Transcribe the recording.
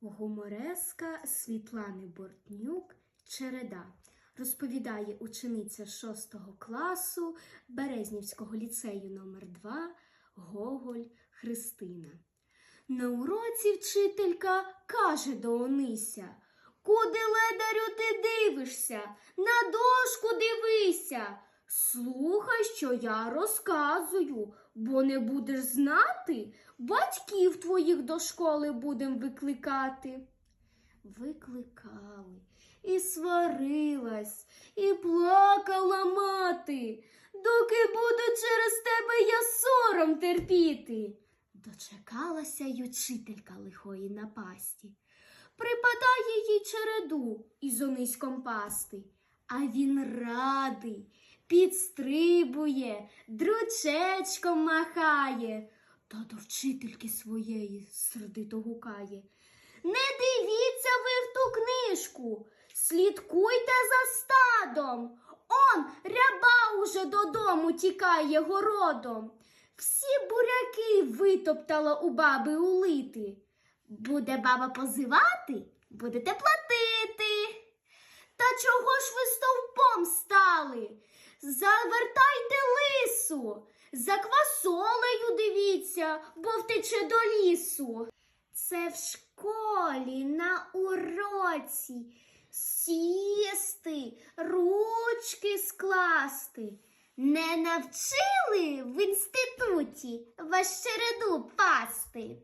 Гумореска Світлани Бортнюк Череда розповідає учениця 6 класу Березнівського ліцею номер 2 Гоголь Христина. На уроці вчителька каже до Онися Куди ледарю ти дивишся? На дошку дивися. Слухай, що я розказую, бо не будеш знати, батьків твоїх до школи будем викликати. Викликали, і сварилась, і плакала мати, доки буду через тебе я сором терпіти. Дочекалася й учителька лихої напасті. Припадає їй череду із ониськом пасти, а він радий, підстрибує, дручечком махає, та до вчительки своєї сердито гукає. Не дивіться ви в ту книжку, слідкуйте за стадом. Он ряба уже додому тікає городом. Всі буряки витоптала у баби улити. Буде баба позивати, будете платити. Та чого ж ви стовпом стали? Завертайте лису, за квасолею дивіться, бо втече до лісу. Це в школі на уроці сісти, ручки скласти. Не навчили в інституті ваш череду пасти.